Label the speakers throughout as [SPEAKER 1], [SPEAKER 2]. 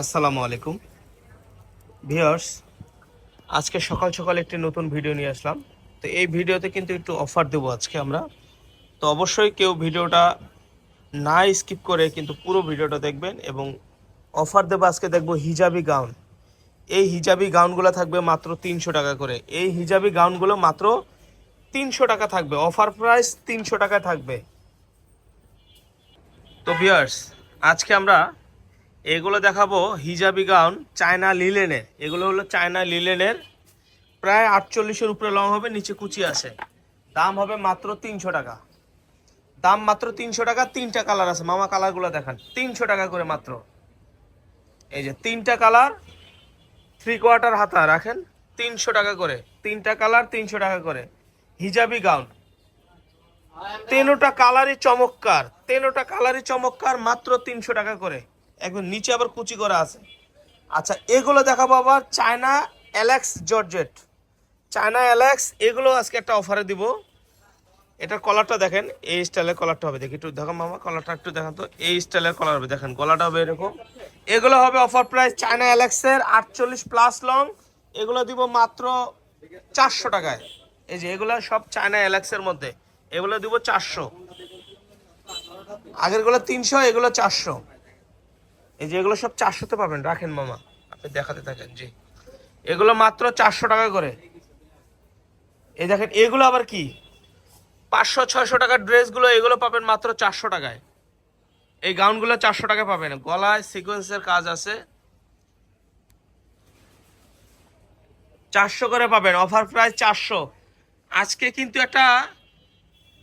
[SPEAKER 1] আসসালামু আলাইকুম। ভিউয়ার্স, আজকে সকাল সকাল একটি নতুন ভিডিও নিয়ে আসলাম। তো এই ভিডিওতে কিন্তু একটু অফার দেবো আজকে আমরা। তো অবশ্যই কেউ ভিডিওটা না স্কিপ করে কিন্তু পুরো ভিডিওটা দেখবেন এবং অফার দেবো আজকে দেখব হিজাবি গাউন। এই হিজাবি গাউনগুলো থাকবে মাত্র তিনশো টাকা করে। এই হিজাবি গাউনগুলো মাত্র তিনশো টাকা থাকবে। অফার প্রাইস তিনশো টাকা থাকবে। তো ভিউয়ার্স, আজকে আমরা এগুলো দেখাবো হিজাবি গাউন, চায়না লিলেনের। এগুলো হলো চায়না লিলেনের। প্রায় আটচল্লিশের উপরে লং হবে, নিচে কুচি আছে। দাম হবে মাত্র তিনশো টাকা। দাম মাত্র তিনশো টাকা, তিনটা কালার আছে। মামা কালারগুলো দেখান। তিনশো টাকা করে মাত্র। এই যে তিনটা কালার থ্রি কোয়ার্টার হাতা রাখেন। তিনশো টাকা করে। তিনটা কালার, তিনশো টাকা করে। Hijabi gown. তেনোটা কালারই চমৎকার। তেনোটা কালারই চমৎকার, মাত্র তিনশো টাকা করে। একদম নিচে আবার কুচি করা আছে। আচ্ছা এগুলো দেখাবো আবার China Alex georgette. China Alex, এগুলো আজকে একটা অফারে দিব। এটার কলারটা দেখেন, এই স্টাইলের কলারটা হবে। দেখি একটু দেখো মামা কলারটা একটু দেখান তো। এই স্টাইলের কলার হবে, দেখেন গলাটা হবে এরকম। এগুলো হবে অফার প্রাইস চায়না অ্যালেক্সের আটচল্লিশ প্লাস লং এগুলো দিব মাত্র চারশো টাকায়। এই যে, এগুলো সব চায়না অ্যালেক্সের মধ্যে। এগুলো দিব চারশো। আগেরগুলো তিনশো, এগুলো চারশো। এই যে এগুলো সব চারশোতে পাবেন, রাখেন মামা। আপনি দেখাতে থাকেন, জি। এগুলো মাত্র চারশো টাকা করে। এই দেখেন, এগুলো আবার কি? পাঁচশো, ছয়শো টাকার ড্রেসগুলো, এগুলো পাবেন মাত্র চারশো টাকায়। এই গাউনগুলো চারশো টাকা পাবেন। গলায় সিকোয়েন্সের কাজ আছে। চারশো করে পাবেন, অফার প্রাইস চারশো। আজকে কিন্তু একটা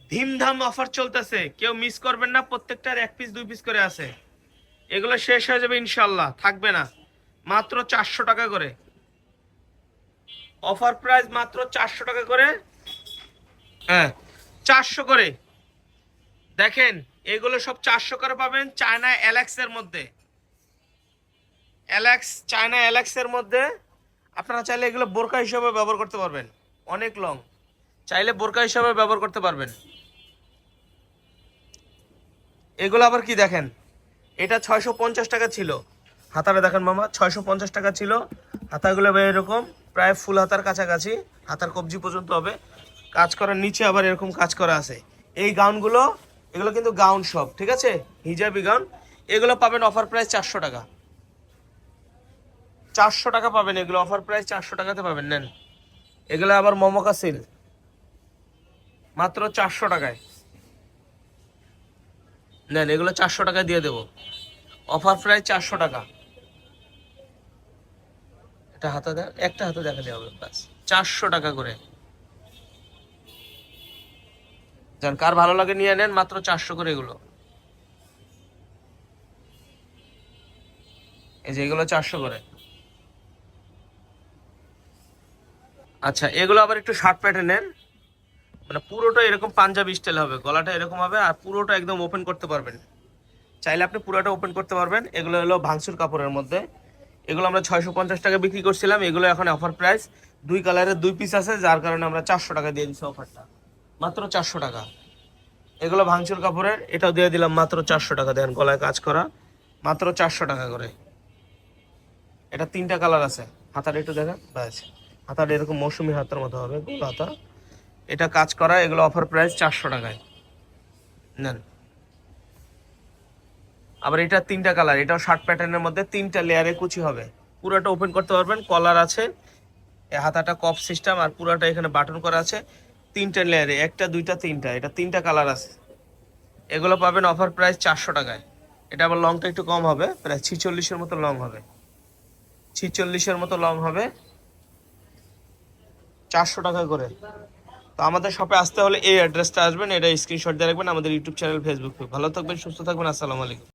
[SPEAKER 1] ধীমধাম অফার চলতেছে। কেউ মিস করবেন না, প্রত্যেকটার এক পিস, দুই পিস করে আছে। এগুলো শেষ হয়ে যাবে ইনশাল্লাহ থাকবে না। মাত্র চারশো টাকা করে। অফার প্রাইস মাত্র চারশো টাকা করে। হ্যাঁ চারশো করে। দেখেন, এগুলো সব চারশো করে পাবেন চায়না অ্যালেক্সের মধ্যে। অ্যালেক্স, চায়না অ্যালেক্সের মধ্যে আপনারা চাইলে এগুলো বোরকা হিসাবে ব্যবহার করতে পারবেন। অনেক লং। চাইলে বোরকা হিসাবে ব্যবহার করতে পারবেন। এগুলো আবার কি দেখেন? এটা ছয়শো পঞ্চাশ টাকা ছিল। হাতাটা দেখেন মামা, ছয়শো পঞ্চাশ টাকা ছিল। হাতাগুলো এরকম, প্রায় ফুল হাতার কাছাকাছি। হাতার কবজি পর্যন্ত হবে। কাজ করার নিচে আবার এরকম কাজ করা আছে। এই গাউনগুলো, এগুলো কিন্তু গাউন সব, ঠিক আছে? হিজাবি গাউন। এগুলো পাবেন অফার প্রাইস চারশো টাকা। চারশো টাকা পাবেন এগুলো, অফার প্রাইস চারশো টাকাতে পাবেন, নেন। এগুলো আবার মমকা সিল মাত্র চারশো টাকায়। নেন, এগুলো চারশো টাকা দিয়ে দেবো। অফার প্রায় চারশো টাকা। একটা হাতে দেখ, একটা হাতে দেখালে হবে, ব্যাস। চারশো টাকা করে। যান, কার ভালো লাগে নিয়ে নেন, মাত্র চারশো করে এগুলো। এই যে এগুলো চারশো করে। আচ্ছা এগুলো আবার একটু শার্ট প্যাটার্নের মানে পুরোটা এরকম পাঞ্জাবি স্টাইল হবে, গলাটা এরকম হবে আর পুরোটা একদম ওপেন করতে পারবেন। চাইলে আপনি পুরোটা ওপেন করতে পারবেন। এগুলো হলো ভাঙচুর কাপড়ের মধ্যে। এগুলো আমরা ছয়শো পঞ্চাশ টাকা বিক্রি করছিলাম। এগুলো এখন অফার প্রাইস দুই কালারের দুই পিস আছে, যার কারণে আমরা চারশো টাকা দিয়ে দিচ্ছি অফারটা মাত্র চারশো টাকা। এগুলো ভাঙচুর কাপড়ের, এটাও দিয়ে দিলাম মাত্র চারশো টাকা। দেন গলায় কাজ করা। মাত্র চারশো টাকা করে। এটা তিনটা কালার আছে। হাতার একটু দেখা ব্যাস। হাতাটা এরকম মৌসুমি হাতার মতো হবে গোল হাতা এটা কাজ করা, এগুলো অফার প্রাইস চারশো টাকায়। নেন। আবার এটা তিনটা কালার এটাও শার্ট প্যাটার্নের মধ্যে তিনটা লেয়ারে কুচি হবে। পুরোটা ওপেন করতে পারবেন কলার আছে হাতাটা কপ সিস্টেম আর পুরোটা এখানে বাটন করা আছে, তিনটা লেয়ারে একটা, দুইটা, তিনটা, এটা তিনটা কালার আছে। এগুলো পাবেন অফার প্রাইস চারশো টাকায়। এটা আবার লংটা একটু কম হবে, প্রায় ছিচল্লিশের মতো লং হবে। ছিচল্লিশের মতো লং হবে, চারশো টাকা করে। তো আমাদের শপে আসতে হলে এই অ্যাড্রেসটা আসবেন, এটা স্ক্রিনশট দিয়ে রাখবেন, আমাদের ইউটিউব চ্যানেল ফেসবুক ভালো থাকবেন, সুস্থ থাকবেন, আসসালামু আলাইকুম।